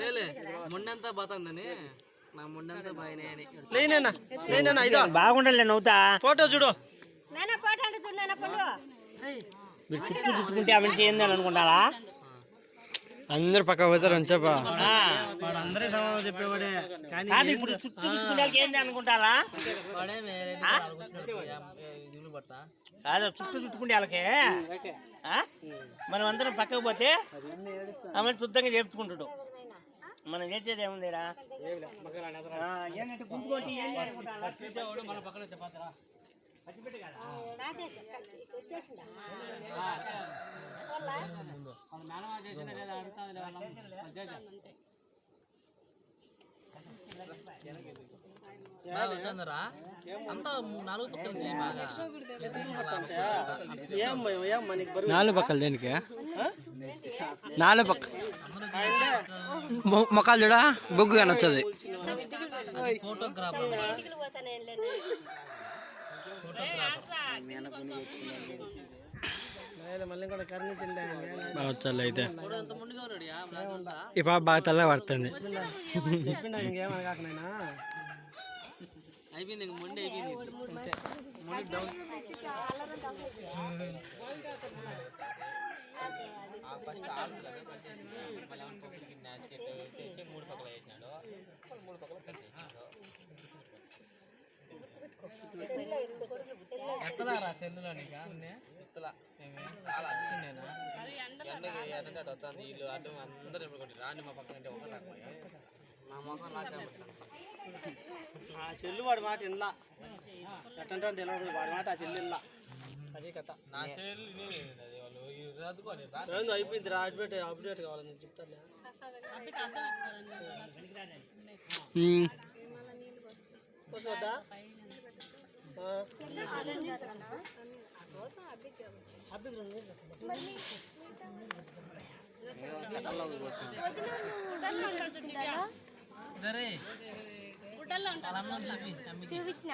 లేలే మొండంతా బాతందని. నా మొండంతా బాయినే అని నేనేనా నేనేనా ఇదో. బాగుండలే నవ్వుతా. ఫోటో చూడు. నాన్న పోట అంటే చూడు నాన్న పండు? మీరు చుట్టూ చుట్టుకుంటే ఆమె చేయండి అని అనుకుంటారా? అందరు పక్క పోతారు అని చెప్పా అందరే చెప్పేవాడే. కానీ కాదు ఇప్పుడు చుట్టూ చుట్టుకుంటే ఏంది అనుకుంటారా? కాదు చుట్టూ చుట్టుకుంటే వాళ్ళకి? మనం అందరం పక్కకు పోతే ఆమె శుద్ధంగా చేర్చుకుంటాడు మనం చేసేది ఏముందిరా? ఏంటంటే గుంపు కొట్టి ఏంది అనుకుంటారా? మన పక్కన చెప్పారా ఏం ఏం నాలుగు పక్కలు దేనికి? నాలుగు పక్క. మొక్కలు చూడ బొగ్గు కానీ అయితే ఫోటోగ్రాఫర్ ఇంటికి పోతానే లేను లేదు, మళ్ళీ కూడా అయితే ఫోటో ఎంత ముందుగా ఉన్నాడు యా బ్లాక్ అంతా ఈ పాప బాగా తెల్లగా పడుతుంది చెప్పిండా ఇంకేమని కాక నాయనా అయిపోయింది ఇంక మొండి అయిపోయింది మొండి డౌన్ ఎత్తలారా సెల్లులో నీకా నిన్నే? ఏమి? చాలా అతికిండేనా? నా పెట్టండి. ఆ చెల్లు వాడి మాట ఇన్లా ఎట్టంటే తెలియదు వాడి మాట ఆ చెల్లు ఇన్లా అదే కథ ఏందో అయిపోయింది రా అప్డేట్ అప్డేట్ కావాలి నేను చెప్తాను చూపించిన.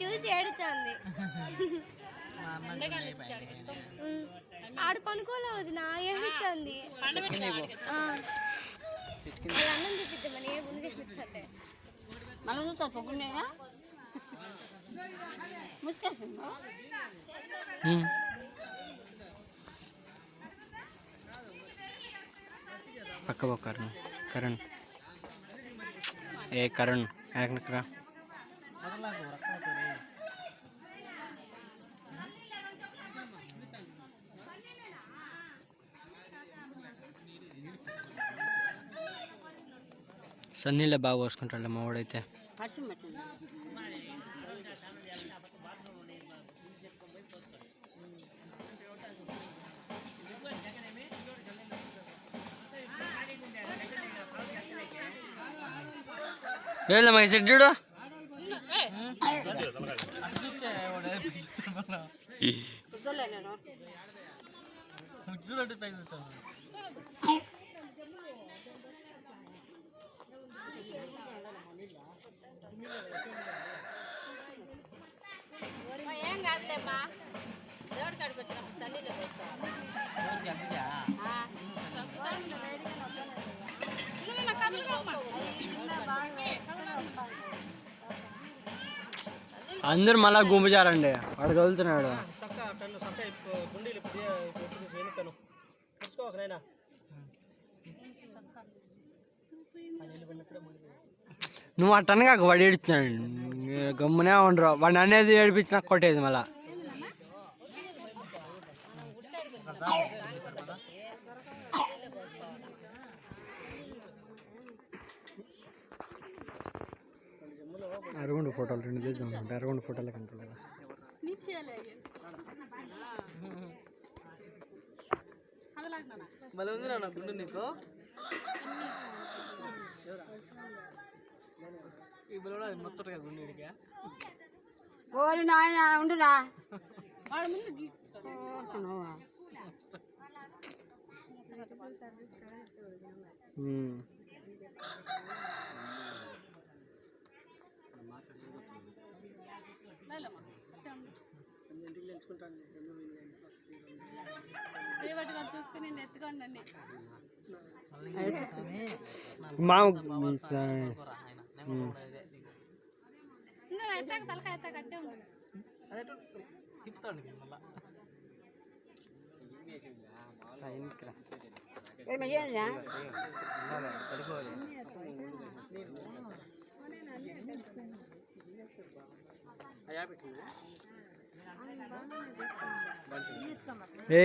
చూసి ఏడుచంది ఆడు పనుకోలే వదిన ఏడుచంది వాళ్ళ అన్నం చూపించమని ఏ ముందు చూపించట్టే మనం చూస్తా పొగ్గుండేగా ముసుకేసిందో? ఉమ్. పక్క పక్క కరణ్ కరణ్. ఏ కరణ్ వెనకరా సన్నీళ్ళే బాగా పోసుకుంటాడు మా వాడైతే లేదమ్మా ఈ సెట్ చూడు చూడండి ఏం కాదులేమ్మా. దేవుడి కాడికి ఊరికి అతిథా? అందరు మళ్ళా గుంపుచారండి. వాడు కదులుతున్నాడు. గుండీలు నువ్వు అట్టను కాక వాడు ఏడుస్తున్నాడు గమ్మునే ఉండరు. వాడిని అనేది ఏడిపించినా కొట్టేది మళ్ళా. అరగుండు ఫోటోలు రెండు తీద్దాం అరగుండు ఫోటోలు కంటున్నారు భలే ఉంది నా గుండు నీకు? ఇడిగా ఓరి నాయన ఉండురా మా ఇదే అదే తిప్పుతాడు నీకు మళ్ళా. ఏమయ్యా ఏ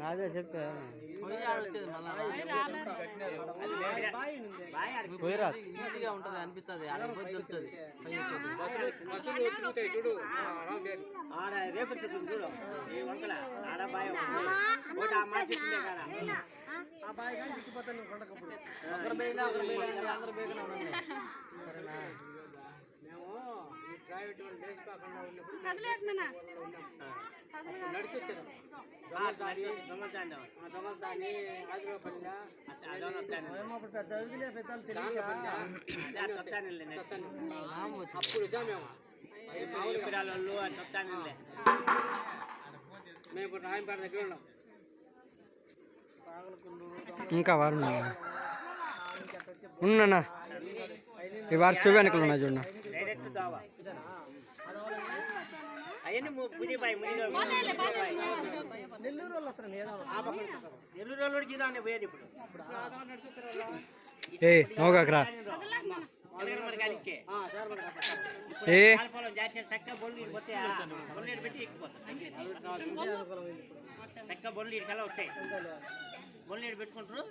నాదే చెప్తా. పోయి ఆడొచ్చేది మళ్ళా ఈజీగా ఉంటుంది అనిపించదు ఆడ రేపు చెప్తుంది చూడు ఈ వంకల ఆడ బాయ్ ఒకటి ఆ ఒకరు ఒకరు అందరు సరేనా నెక్స్ట్ అప్పుడు మేము వాళ్ళు అని వస్తానులే మేము ఇప్పుడు రాయంపేట దగ్గర ఉన్నాం. ఇంకా వారం ఉన్నా ఈ వారం చెవి వెనకలు ఉన్నాయి చూడ డైరెక్ట్ దావా. అవన్నీ మునిగా నెల్లూరు వాళ్ళు వస్తారు నెల్లూరు వాళ్ళు పోయేది ఇప్పుడు. ఏ నోగాకరా ఏ? చక్క బొల్లు పోతే పెట్టి చక్క బొల్లు ఇటు కల్లా వచ్చాయి. బొల్లు పెట్టుకుంటారు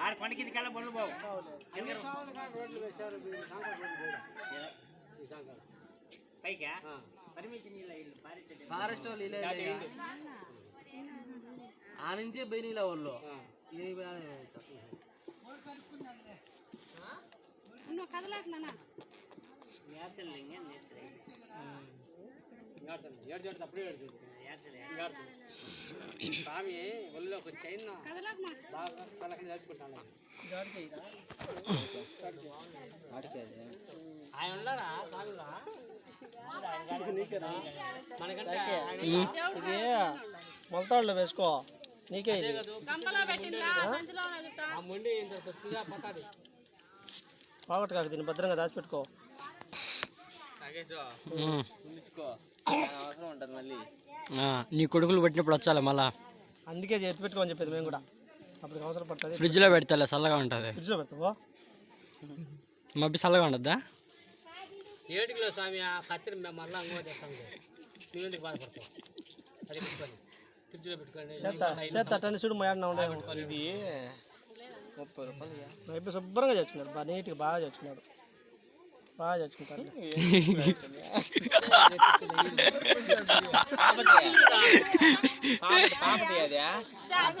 ఆడ కొండ కింద కల్లా బొల్లు బావు పైకా? పర్మిషన్ ఇలా ఇల్లు. ఫారెస్ట్ వాళ్ళు ఇలా ఆ నుంచే బెయినీల వాళ్ళు. ఒళ్ళోకి వచ్చి బాగా పలకని చదువుకుంటాను ఆయన ఉన్నారా? స్వామిరా మొలతాడులో వేసుకో నీకే ఇది పాగొట్టు కాక దీన్ని భద్రంగా దాచిపెట్టుకో నీ కొడుకులు పెట్టినప్పుడు వచ్చాలి మళ్ళా. అందుకే ఎత్తి పెట్టుకో అని చెప్పేది మేము కూడా. అప్పుడు అవసరం పడుతుంది. ఫ్రిడ్జ్లో పెడతా చల్లగా ఉంటుంది. ఫ్రిడ్జ్లో పెడతావా? మబ్బి చల్లగా ఉండద్దా? ఏడు కిలో స్వామి ఆ కత్తిని మేము మరలా ఇంకో తెస్తాం నువ్వెందుకు బాధపడతావు? అది పెట్టుకొని ఫ్రిడ్జ్లో పెట్టుకోండి. చూడు ఇది ముప్పై రూపాయలు శుభ్రంగా బాగా నీట్గా బాగా తెచ్చుకున్నాడు బాగా తెచ్చుకుంటాడు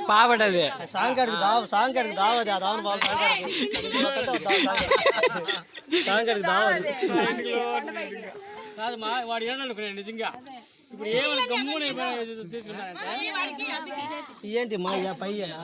పాపడది సాయంకాడికి దావ సాయంకాడికి దావది ఆ దావని బాగా సాయంకాడికి సాయంకాడికి దావది కాదు మా వాడు ఏమనుకున్నాడు నిజంగా ఇప్పుడు ఏమని గమ్మున తీసుకున్నాడంటే ఏంటి మా పయ్యనా